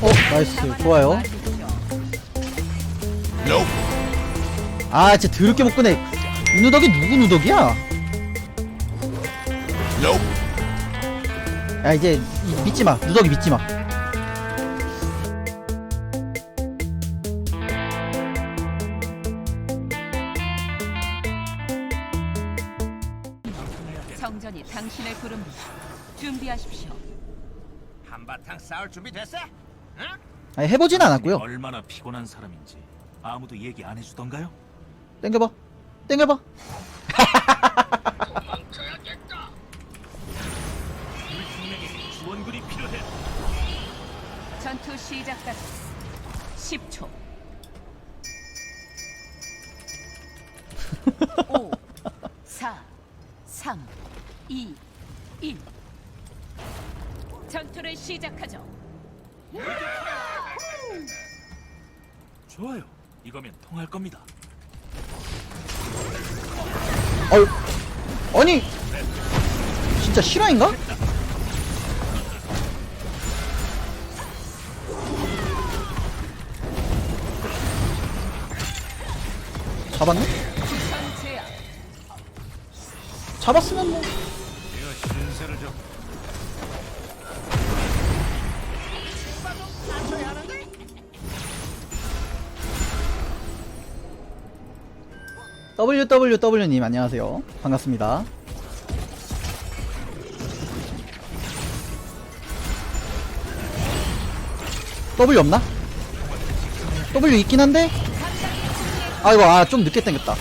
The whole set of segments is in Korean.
어 나이스 좋아요 아 진짜 더럽게 못 꺼내 이 누더기 누구 누더기야? 야 이제 이- 믿지 마 누더기 믿지 마 정전이 당신을 부릅니다. 준비하십시오. 한바탕 싸울 준비 됐어? 응? 아니 해보진 않았고요 얼마나 피곤한 사람인지 아무도 얘기 안 해주던가요? 땡겨봐 땡겨봐 우리 필요해. 전투 시작까지 10초. 5, 4, 3, 2, 1. 전투를 시작하죠. 좋아요. 이거면 통할 겁니다. 어휴 아니 진짜 실화인가? 잡았네? 잡았으면 뭐 내가 신세를 좀 WWW님 안녕하세요. 반갑습니다. W 없나? W 있긴 한데? 아이고 아 좀 늦게 땡겼다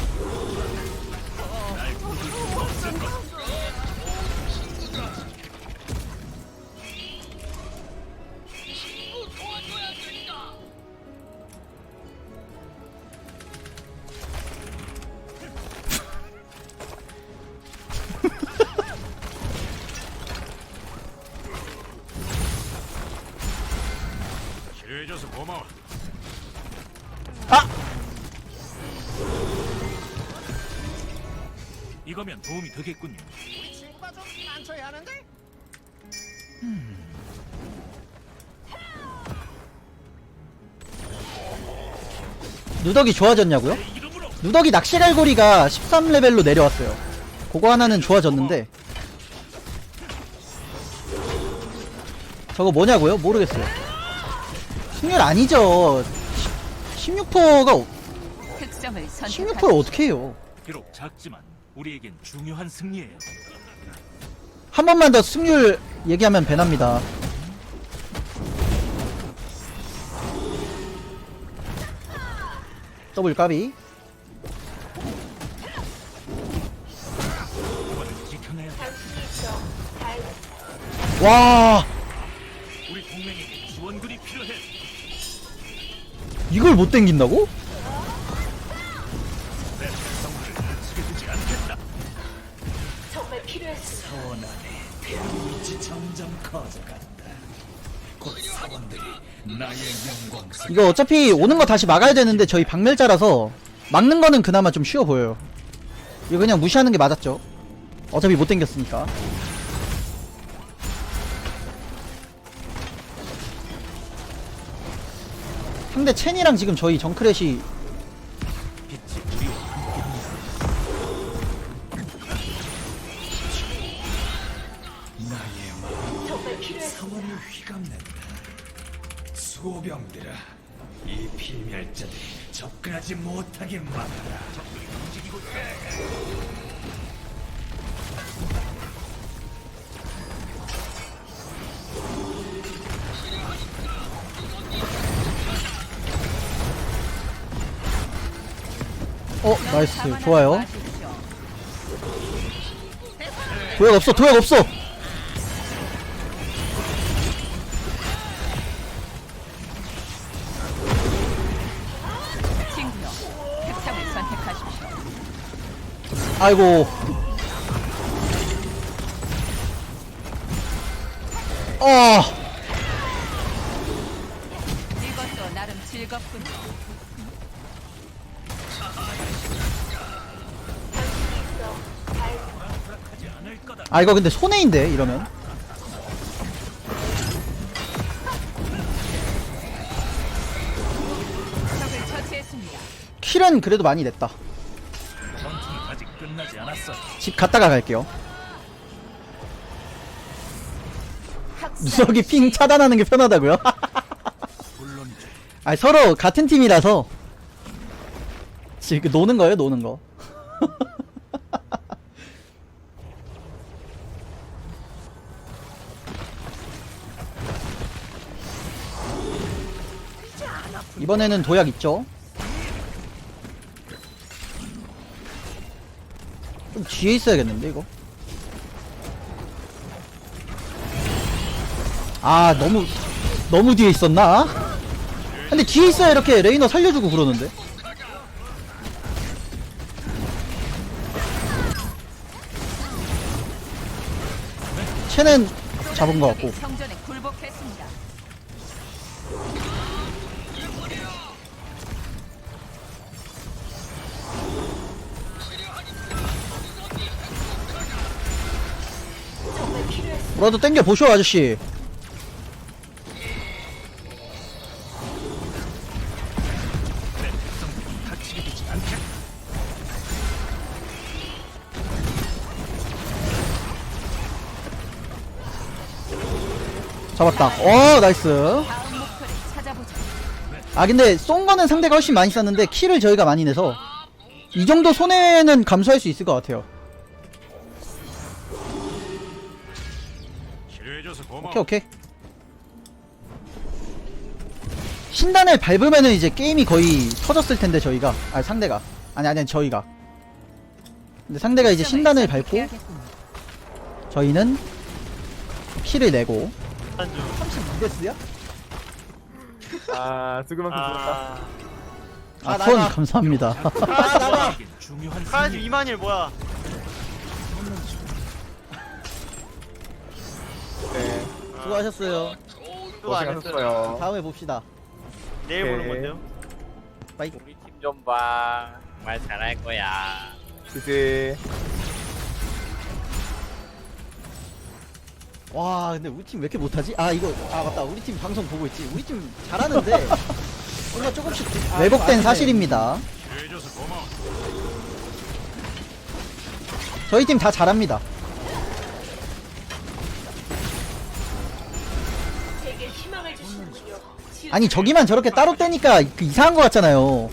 이거면 도움이 되겠군요. 우리 친구가 좀 난처해 하는데? 누더기 좋아졌냐고요? 이름으로 누더기 낚시갈고리가 13레벨로 내려왔어요 그거 하나는 좋아졌는데 저거 뭐냐고요? 모르겠어요 승률 아니죠 16%가 특성을 16% 선택하십시오. 어떻게 해요 비록 작지만 우리에겐 중요한 승리예요. 한 번만 더 승률 얘기하면 배납니다 더블 까비 이번엔 지켜내야 돼. 와 우리 동맹에게 지원군이 필요해. 이걸 못 땡긴다고? 이거 어차피 오는 거 다시 막아야 되는데 저희 박멸자라서 막는 거는 그나마 좀 쉬워 보여요. 이거 그냥 무시하는 게 맞았죠. 어차피 못 땡겼으니까. 상대 첸이랑 지금 저희 정크렛이 어 나이스 좋아요. 도약 없어 도약 없어. 아이고. 어 이것도 나름 즐겁군. 아 이거 근데 손해인데 이러면? 킬은 그래도 많이 냈다. 집 갔다가 갈게요. 누석이 핑 차단하는 게 편하다고요? 아 서로 같은 팀이라서. 지금 노는 거예요 노는 거. 이번에는 도약 있죠 좀 뒤에 있어야겠는데 이거? 아 너무 너무 뒤에 있었나? 근데 뒤에 있어야 이렇게 레이너 살려주고 그러는데? 쟤는 잡은 것 같고 뭐라도 땡겨 보쇼 아저씨. 잡았다 어 나이스. 아 근데 쏜 거는 상대가 훨씬 많이 쐈는데 킬을 저희가 많이 내서 이 정도 손해는 감수할 수 있을 것 같아요 오케이 오케이 신단을 밟으면은 이제 게임이 거의 터졌을 텐데 저희가 아 상대가 아니 아니 저희가 근데 상대가 이제 신단을 밟고. 저희는 킬을 내고 32데스야? 아, 죽을 만큼 죽었다. 아, 아, 후원 나가. 감사합니다 아, 나가. 승리. 42만일 뭐야? 수고하셨어요 했어요. 다음에 봅시다 내일 네. 보는 건데요. 빠이 우리 팀 좀 봐. 말 잘할 거야. 그지. 와 근데 우리 팀 왜 이렇게 못하지? 아 이거 아 맞다 우리 팀 방송 보고 있지 우리 팀 잘하는데 뭔가 조금씩 아, 왜곡된 사실입니다 치료해줘서 고마워. 저희 팀 다 잘합니다 아니 저기만 저렇게 따로 떼니까 그 이상한 거 같잖아요.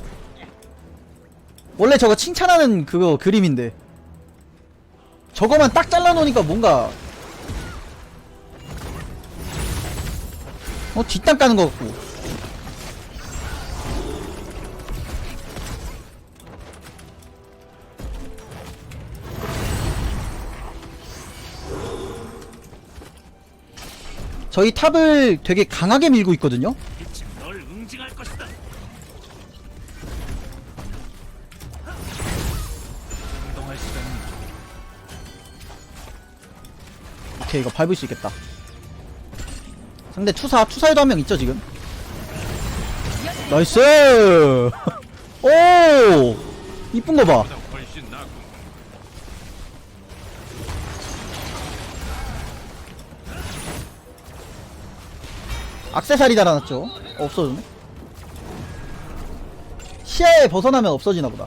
원래 저거 칭찬하는 그거 그림인데. 저거만 딱 잘라놓으니까 뭔가. 어 뒷땅 까는 거 같고 저희 탑을 되게 강하게 밀고 있거든요. 오케이 이거 밟을 수 있겠다. 상대 투사 투사에도 한 명 있죠 지금? 나이스! 오! 이쁜 거 봐 악세사리 달아놨죠 없어지네. 시야에 벗어나면 없어지나 보다.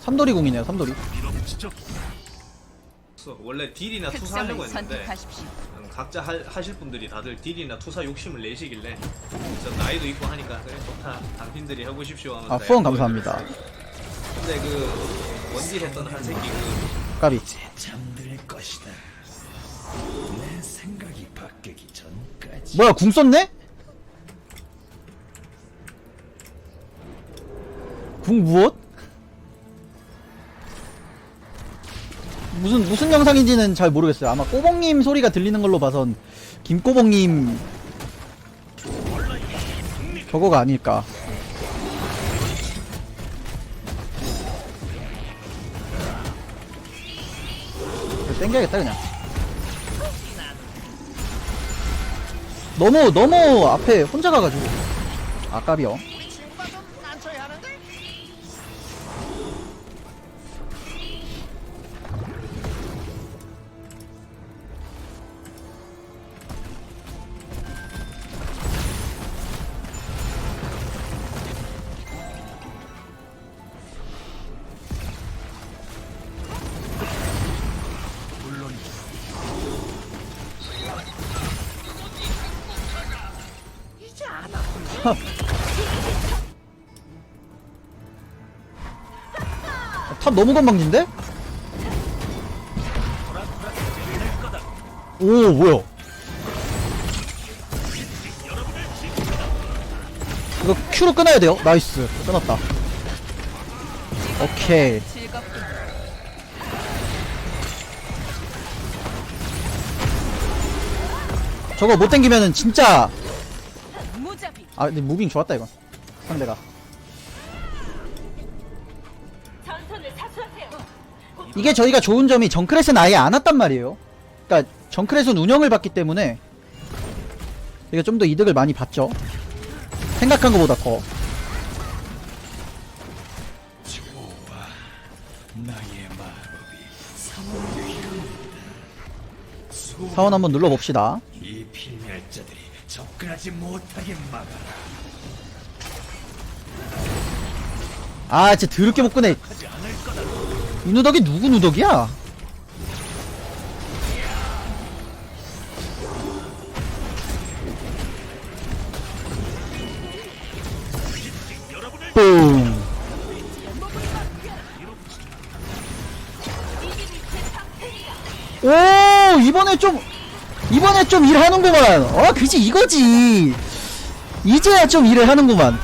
삼돌이 공이네요 삼돌이. 원래 딜이나 투사하려고 했는데 각자 하, 하실 분들이 다들 딜이나 투사 욕심을 내시길래 전 나이도 있고 하니까 그래 좋다 당신들이 해보십시오 하면서 아 후원 감사합니다 근데 그 원딜 했던 한 새끼 그 까비 잠들 것이다. 내 생각이 바뀌기 전까지. 뭐야 궁 썼네? 궁 무엇? 무슨 무슨 영상인지는 잘 모르겠어요. 아마 꼬봉님 소리가 들리는 걸로 봐선 김꼬봉님 저거가 아닐까. 땡겨야겠다 그냥. 너무 너무 앞에 혼자 가가지고 아깝이요. 탑 너무 건방진데? 오 뭐야 이거 Q로 끊어야 돼요 나이스 끊었다 오케이. 저거 못 당기면은 진짜. 아 근데 무빙 좋았다 이건. 상대가. 이게 저희가 좋은 점이 정크렛은 아예 안 왔단 말이에요. 그니까 정크렛은 운영을 받기 때문에 이게 좀더 이득을 많이 봤죠. 생각한 것보다 더. 좋아. 나의 마법이 사원 한번 눌러봅시다 하지 못하게 막아라. 아 진짜 더럽게 못 끄네 이 누덕이 누구 누덕이야? 뿡오 이번에 좀 이번에 좀 일하는구만 어 그지 이거지 이제야 좀 일을 하는구만.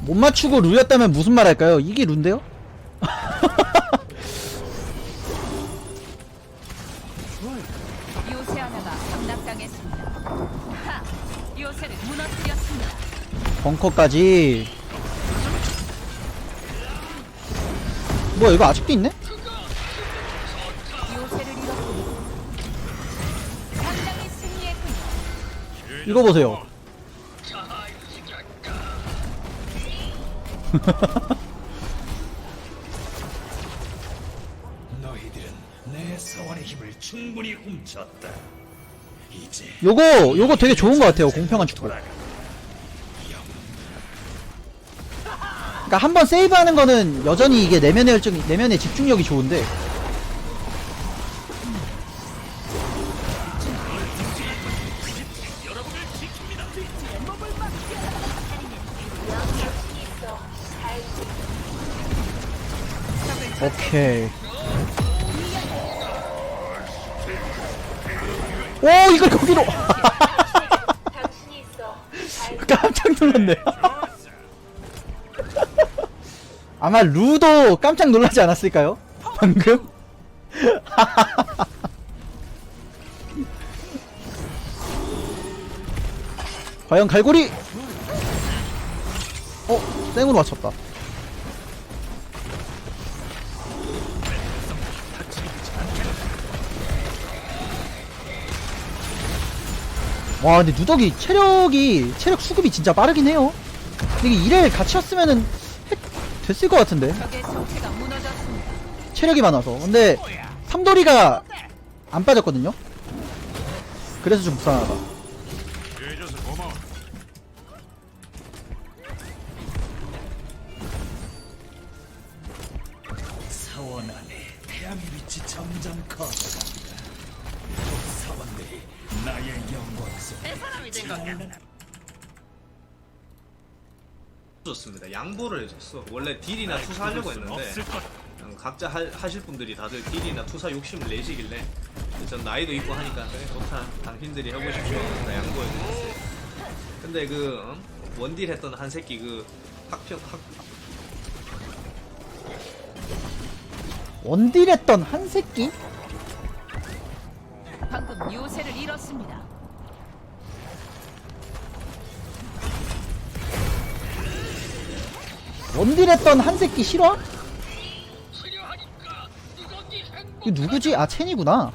못 맞추고 루였다면 무슨 말 할까요? 이게 룬데요? 요새 하나가 함락당했습니다. 하! 요새를 무너뜨렸습니다. 벙커까지 뭐야 이거 아직도 있네? 요새를 잃었군요. 상당히 승리했군요. 이거 보세요 충분히 훔쳤다. 이제 요거 요거 되게 좋은 것 같아요 공평한 축구. 그러니까 한 번 세이브하는 거는 여전히 이게 내면의 열정 내면의 집중력이 좋은데. 오케이 오 이걸 거기로 깜짝 놀랐네 아마 루도 깜짝 놀라지 않았을까요? 방금? 과연 갈고리 어 땡으로 맞췄다 와 근데 누덕이 체력이 체력 수급이 진짜 빠르긴 해요. 이게 일을 같이 했으면은 했- 됐을 것 같은데. 체력이 많아서. 근데 삼돌이가 안 빠졌거든요. 그래서 좀 불안하다 좋습니다. 양보를 해줬어. 원래 딜이나 투사 하려고 했는데 음, 각자 하, 하실 분들이 다들 딜이나 투사 욕심을 내시길래 전 나이도 있고 하니까 그래 좋다. 당신들이 해보십시오. 나 양보해드렸어요. 근데 그 어? 원딜 했던 한 새끼 그 학평 학 원딜했던 한 새끼? 방금 요새를 잃었습니다. 원딜 했던 한 새끼 실화? 이거 누구지? 아 첸이구나.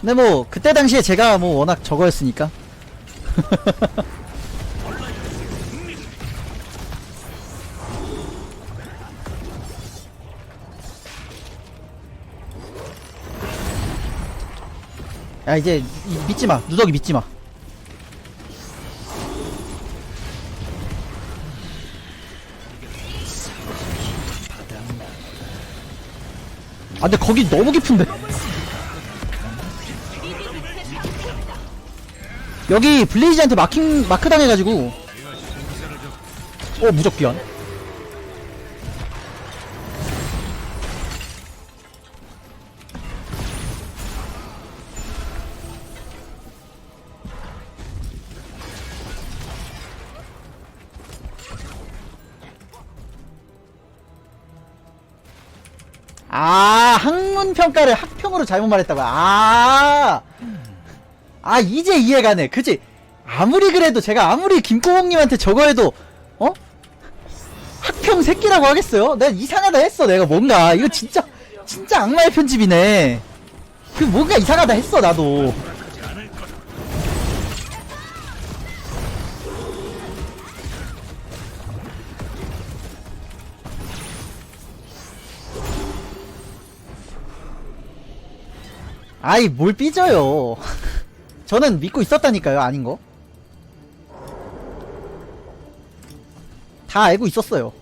근데 뭐 그때 당시에 제가 뭐 워낙 저거였으니까 야 이제 이- 믿지 마. 누더기 믿지 마. 아 근데 거기 너무 깊은데? 여기 블레이즈한테 마킹 마크 당해가지고. 어 무적기한 평가를 학평으로 잘못 말했다고 아. 아 이제 이해가 네 그치 아무리 그래도 제가 아무리 김꼬봉님한테 저거 해도 어? 학평 새끼라고 하겠어요? 내가 이상하다 했어 내가 뭔가 이거 진짜 진짜 악마의 편집이네 그 뭔가 이상하다 했어 나도 아이 뭘 삐져요 저는 믿고 있었다니까요 아닌 거. 다 알고 있었어요.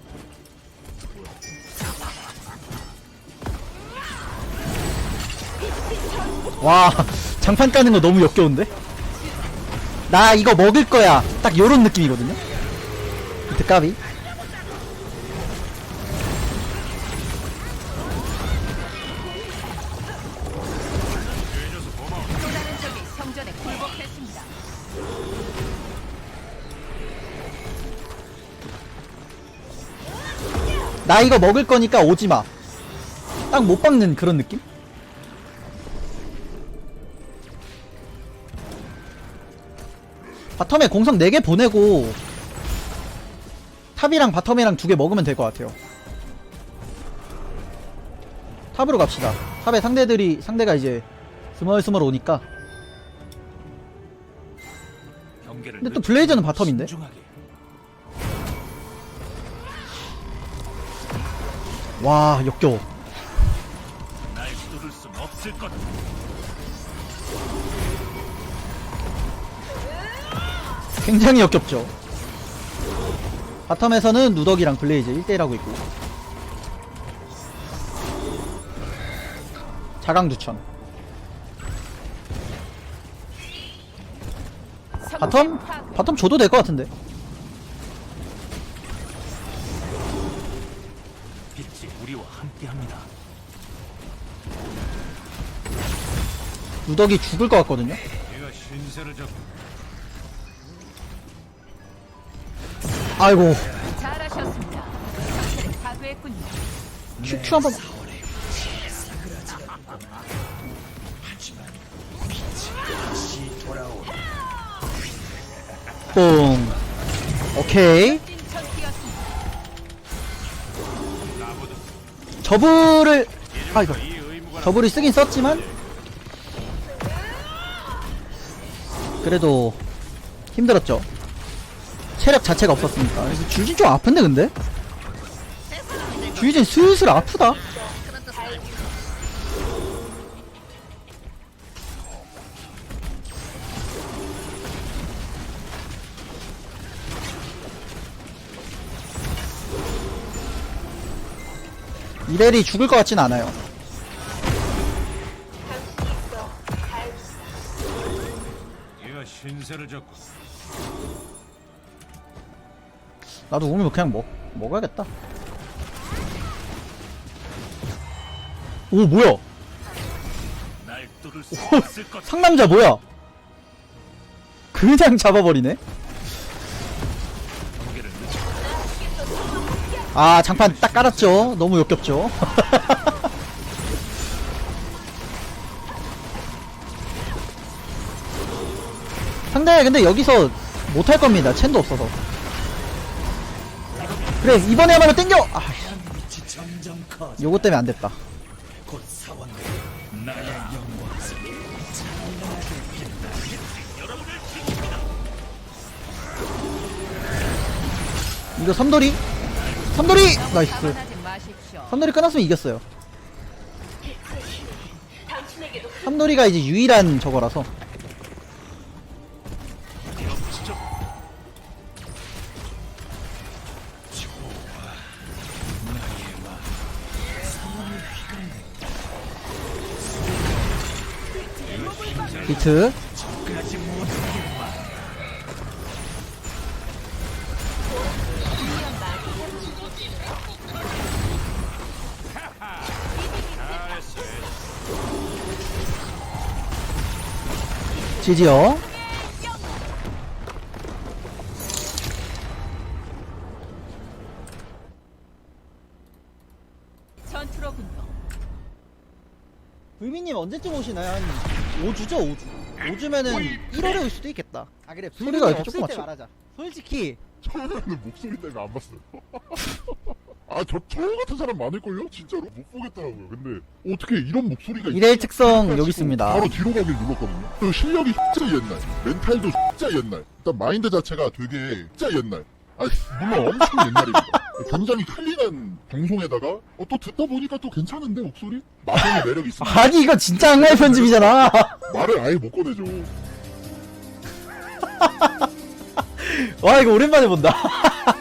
와 장판 까는 거 너무 역겨운데? 나 이거 먹을 거야. 딱 요런 느낌이거든요. 비트 까비. 나 이거 먹을 거니까 오지 마. 딱 못 박는 그런 느낌? 바텀에 공성 4개 보내고 탑이랑 바텀이랑 두 개 먹으면 될 것 같아요. 탑으로 갑시다. 탑에 상대들이 상대가 이제 스멀스멀 오니까 근데 또 블레이저는 바텀인데? 와 역겨워. 굉장히 역겹죠. 바텀에서는 누덕이랑 블레이즈 1대1 하고 있고 자강 두천 바텀? 바텀 줘도 될 것 같은데 함께합니다. 누덕이 죽을 것 같거든요 내가 신세를 졌. 아이고 잘하셨습니다. 상태를 파괴했군요. 큐큐 한번 뽕 오케이 저불을 아 이거. 저불을 쓰긴 썼지만 그래도 힘들었죠. 체력 자체가 없었으니까. 그래서 주진 좀 아픈데 근데? 주진 슬슬 아프다 이벨이 죽을 것 같진 않아요 신세를 졌고 나도 오늘 그냥 먹 먹어야겠다. 오 뭐야? 날 뚫을 수 없을 것. 상남자 뭐야? 그냥 잡아버리네. 아 장판 딱 깔았죠? 너무 역겹죠? 상대 근데 여기서 못할 겁니다. 첸도 없어서. 그래 이번에야말로 땡겨! 아, 요거 때문에 안 됐다. 이거 섬돌이? 삼돌이! 나이스. 삼돌이 끝났으면 이겼어요. 삼돌이가 이제 유일한 저거라서. 비트 지지요 전투로군요. 불미님 언제쯤 오시나요? 한 5주죠 5주 5주면은 1월에 올 수도 있겠다 아 그래 소리가 이렇게 없을 조금 때 맞춰? 말하자 솔직히 처음에는 목소리 때문에 안 봤어요. 아, 저, 저 같은 사람 많을걸요? 진짜로? 못 보겠더라고요. 근데, 어떻게 이런 목소리가 이레일 특성 여기 싶고 있습니다 바로 뒤로 가길 눌렀거든요. 그 실력이 진짜 옛날. 멘탈도 진짜 옛날. 일단 마인드 자체가 되게 진짜 옛날. 아, 물론 엄청 옛날입니다. 굉장히 클린한 방송에다가, 어, 또 듣다 보니까 또 괜찮은데, 목소리? 마성의 매력이 있습니다. 아니 이거 진짜 악마의 편집이잖아 말을 아예 못 꺼내죠. 와 이거 오랜만에 본다